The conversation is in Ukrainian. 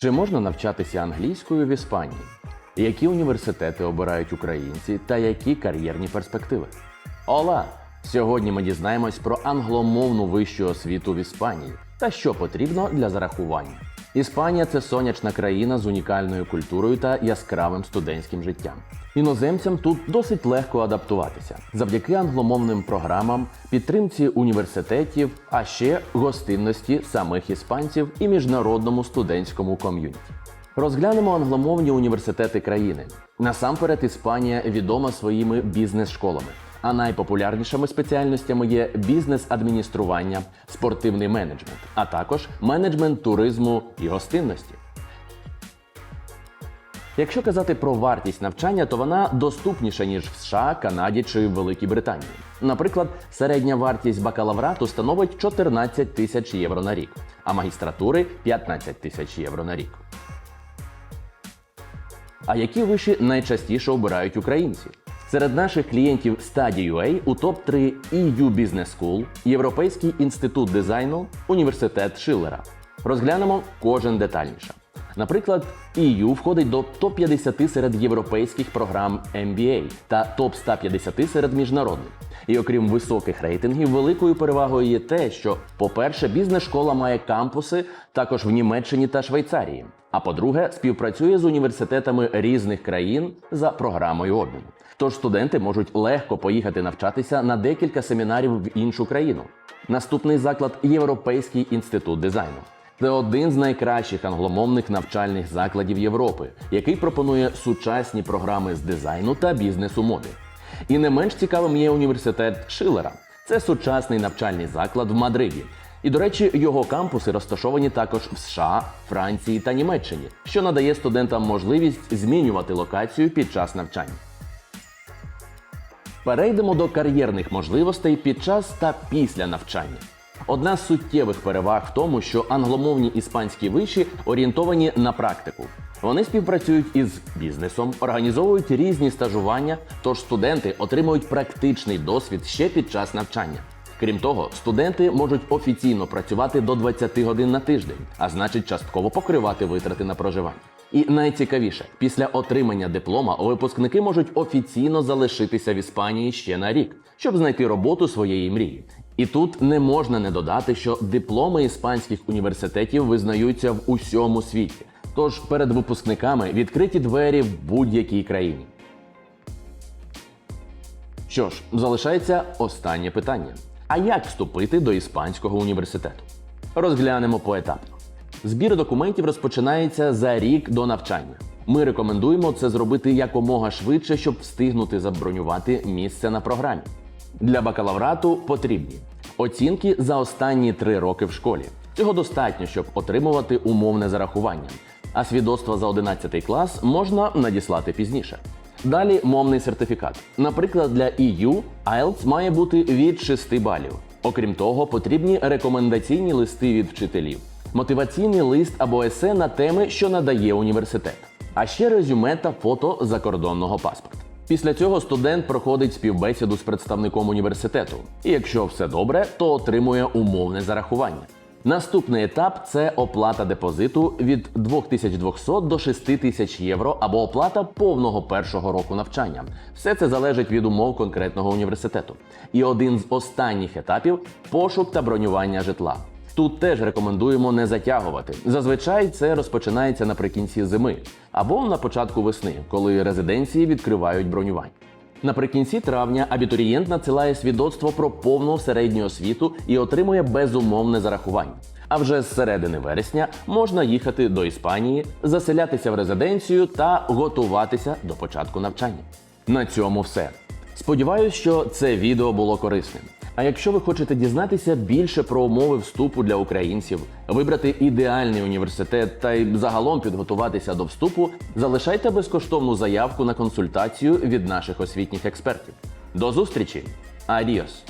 Чи можна навчатися англійською в Іспанії? Які університети обирають українці та які кар'єрні перспективи? Ола! Сьогодні ми дізнаємось про англомовну вищу освіту в Іспанії та що потрібно для зарахування. Іспанія це сонячна країна з унікальною культурою та яскравим студентським життям. Іноземцям тут досить легко адаптуватися завдяки англомовним програмам, підтримці університетів, а ще гостинності самих іспанців і міжнародному студентському ком'юніті. Розглянемо англомовні університети країни. Насамперед, Іспанія відома своїми бізнес-школами. А найпопулярнішими спеціальностями є бізнес-адміністрування, спортивний менеджмент, а також менеджмент туризму і гостинності. Якщо казати про вартість навчання, то вона доступніша ніж в США, Канаді чи Великій Британії. Наприклад, середня вартість бакалаврату становить 14 тисяч євро на рік, а магістратури 15 тисяч євро на рік. А які виші найчастіше обирають українці? Серед наших клієнтів Study.ua у топ-3 EU Business School, Європейський інститут дизайну, університет Шиллера. Розглянемо кожен детальніше. Наприклад, EU входить до топ-50 серед європейських програм MBA та топ-150 серед міжнародних. І окрім високих рейтингів, великою перевагою є те, що, по-перше, бізнес-школа має кампуси також в Німеччині та Швейцарії. А по-друге, співпрацює з університетами різних країн за програмою обміну. Тож студенти можуть легко поїхати навчатися на декілька семінарів в іншу країну. Наступний заклад Європейський інститут дизайну. Це один з найкращих англомовних навчальних закладів Європи, який пропонує сучасні програми з дизайну та бізнесу моди. І не менш цікавим є університет Шилера. Це сучасний навчальний заклад в Мадриді. І, до речі, його кампуси розташовані також в США, Франції та Німеччині, що надає студентам можливість змінювати локацію під час навчання. Перейдемо до кар'єрних можливостей під час та після навчання. Одна з суттєвих переваг в тому, що англомовні іспанські виші орієнтовані на практику. Вони співпрацюють із бізнесом, організовують різні стажування, тож студенти отримують практичний досвід ще під час навчання. Крім того, студенти можуть офіційно працювати до 20 годин на тиждень, а значить частково покривати витрати на проживання. І найцікавіше, після отримання диплома випускники можуть офіційно залишитися в Іспанії ще на рік, щоб знайти роботу своєї мрії. І тут не можна не додати, що дипломи іспанських університетів визнаються в усьому світі. Тож перед випускниками відкриті двері в будь-якій країні. Що ж, залишається останнє питання: а як вступити до іспанського університету? Розглянемо поетапно. Збір документів розпочинається за рік до навчання. Ми рекомендуємо це зробити якомога швидше, щоб встигнути забронювати місце на програмі. Для бакалаврату потрібні оцінки за останні три роки в школі. Цього достатньо, щоб отримувати умовне зарахування. А свідоцтво за 11 клас можна надіслати пізніше. Далі мовний сертифікат. Наприклад, для EU IELTS має бути від 6 балів. Окрім того, потрібні рекомендаційні листи від вчителів, мотиваційний лист або есе на теми, що надає університет, а ще резюме та фото закордонного паспорта. Після цього студент проходить співбесіду з представником університету, і якщо все добре, то отримує умовне зарахування. Наступний етап це оплата депозиту від 2200 до 6000 євро або оплата повного першого року навчання. Все це залежить від умов конкретного університету. І один з останніх етапів пошук та бронювання житла. Тут теж рекомендуємо не затягувати. Зазвичай це розпочинається наприкінці зими або на початку весни, коли резиденції відкривають бронювання. Наприкінці травня абітурієнт надсилає свідоцтво про повну середню освіту і отримує безумовне зарахування. А вже з середини вересня можна їхати до Іспанії, заселятися в резиденцію та готуватися до початку навчання. На цьому все. Сподіваюсь, що це відео було корисним. А якщо ви хочете дізнатися більше про умови вступу для українців, вибрати ідеальний університет та й загалом підготуватися до вступу, залишайте безкоштовну заявку на консультацію від наших освітніх експертів. До зустрічі! Адіос!